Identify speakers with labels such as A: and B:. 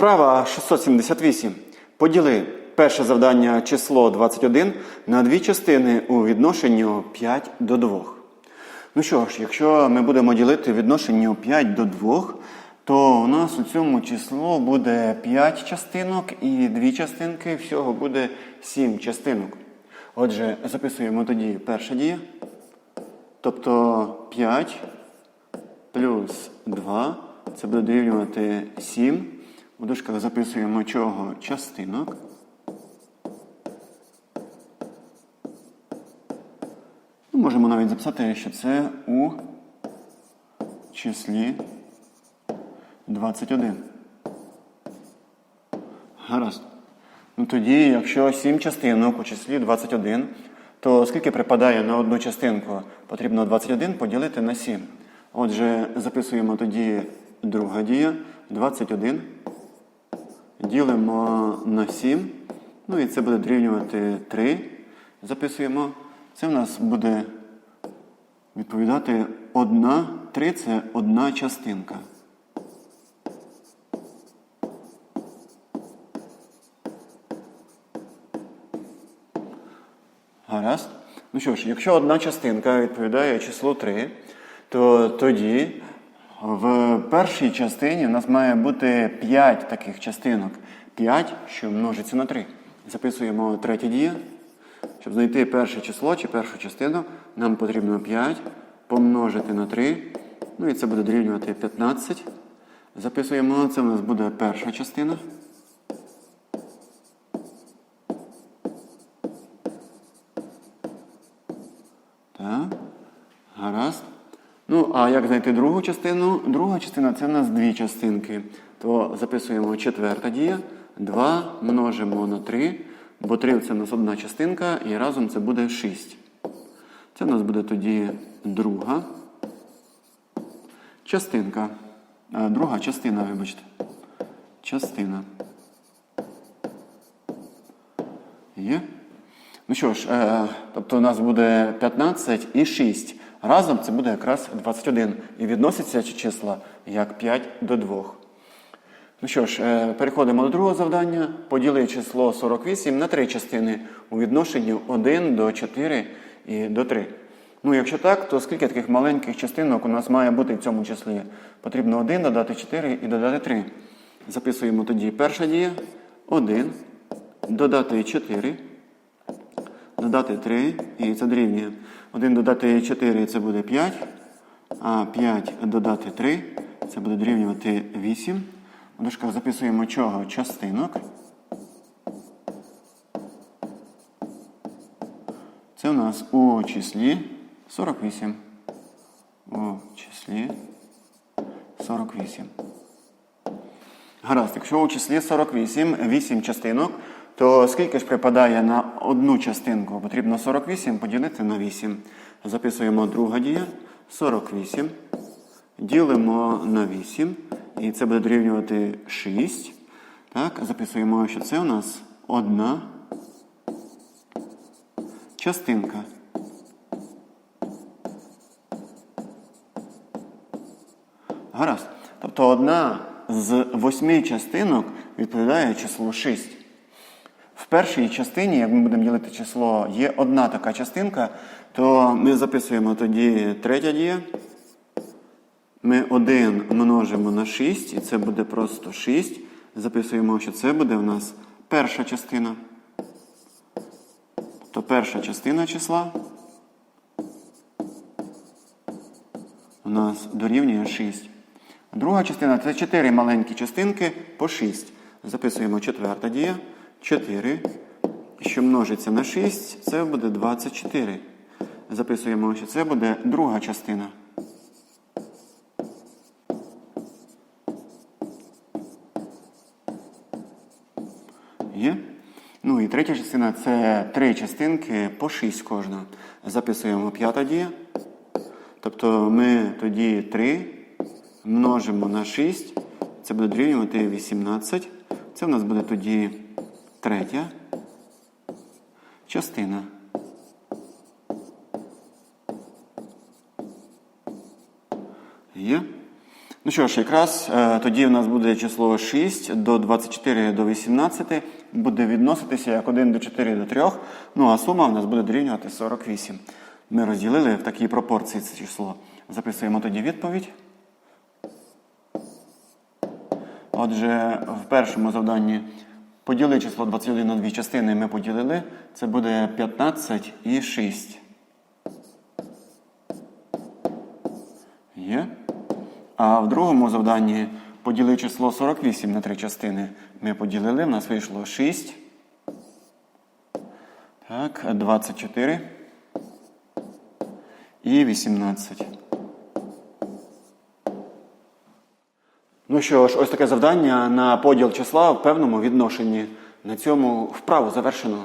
A: Вправа 678. Поділи перше завдання число 21 на дві частини у відношенню 5 до 2. Ну що ж, якщо ми будемо ділити відношенню 5 до 2, то у нас у цьому число буде 5 частинок і дві частинки, всього буде 7 частинок. Отже, записуємо тоді перша дія. Тобто 5 плюс 2, це буде дорівнювати 7. У дужках записуємо чого частинок. Ну, можемо навіть записати, що це у числі 21. Гаразд. Ну тоді, якщо 7 частинок у числі 21, то скільки припадає на одну частинку? Потрібно 21 поділити на 7. Отже, записуємо тоді друга дія. 21. Ділимо на 7. Ну і це буде дорівнювати 3. Записуємо. Це в нас буде відповідати 1. 3 це одна частинка. Гаразд. Ну що ж, якщо одна частинка відповідає числу 3, то тоді в першій частині у нас має бути 5 таких частинок. 5, що множиться на 3. Записуємо третє дія. Щоб знайти перше число чи першу частину, нам потрібно 5 помножити на 3. Ну і це буде дорівнювати 15. Записуємо, це у нас буде перша частина. Так. Гаразд. А як знайти другу частину? Друга частина це у нас дві частинки. То записуємо четверта дія. 2 множимо на 3, бо 3 це у нас одна частинка, і разом це буде 6. Це у нас буде тоді друга частинка. А, друга частина, вибачте. Частина. Є? Ну що ж, е, тобто у нас буде 15 і 6. Разом це буде якраз 21. І відносяться ці числа як 5 до 2. Ну що ж, е, переходимо до другого завдання. Поділи число 48 на три частини у відношенні 1 до 4 і до 3. Ну, якщо так, то скільки таких маленьких частинок у нас має бути в цьому числі? Потрібно 1 додати 4 і додати 3. Записуємо тоді перша дія. 1, додати 4, додати 3, і це дорівнює. 1 додати 4 це буде 5, а 5 додати 3 це буде дорівнювати 8. У дужках записуємо чого? Частинок. Це у нас у числі 48. У числі 48. Гаразд, якщо у числі 48 8 частинок, то скільки ж припадає на одну частинку? Потрібно 48 поділити на 8. Записуємо друга дія. 48. Ділимо на 8. І це буде дорівнювати 6. Так, записуємо, що це у нас одна частинка. Гаразд. Тобто одна з восьми частинок відповідає числу 6. Першій частині, як ми будемо ділити число, є одна така частинка, то ми записуємо тоді третя дія. Ми 1 множимо на 6, і це буде просто 6. Записуємо, що це буде в нас перша частина. То перша частина числа у нас дорівнює 6. Друга частина це 4 маленькі частинки по 6. Записуємо четверта дія. 4, що множиться на 6, це буде 24. Записуємо, що це буде друга частина. Є? Ну і третя частина це три частинки по 6 кожна. Записуємо п'ята дія. Тобто ми тоді 3 множимо на 6. Це буде дорівнювати 18. Це в нас буде тоді третя частина. Є? Ну що ж, якраз е, тоді в нас буде число 6 до 24 до 18 буде відноситися як 1 до 4 до 3. Ну а сума в нас буде дорівнювати 48. Ми розділили в такій пропорції це число. Записуємо тоді відповідь. Отже, в першому завданні поділи число 21 на дві частини ми поділили. Це буде 15 і 6. Є. А в другому завданні поділи число 48 на три частини. Ми поділили, в нас вийшло 6. Так, 24 і 18. Ну що ж, ось таке завдання на поділ числа в певному відношенні. На цьому вправу завершено.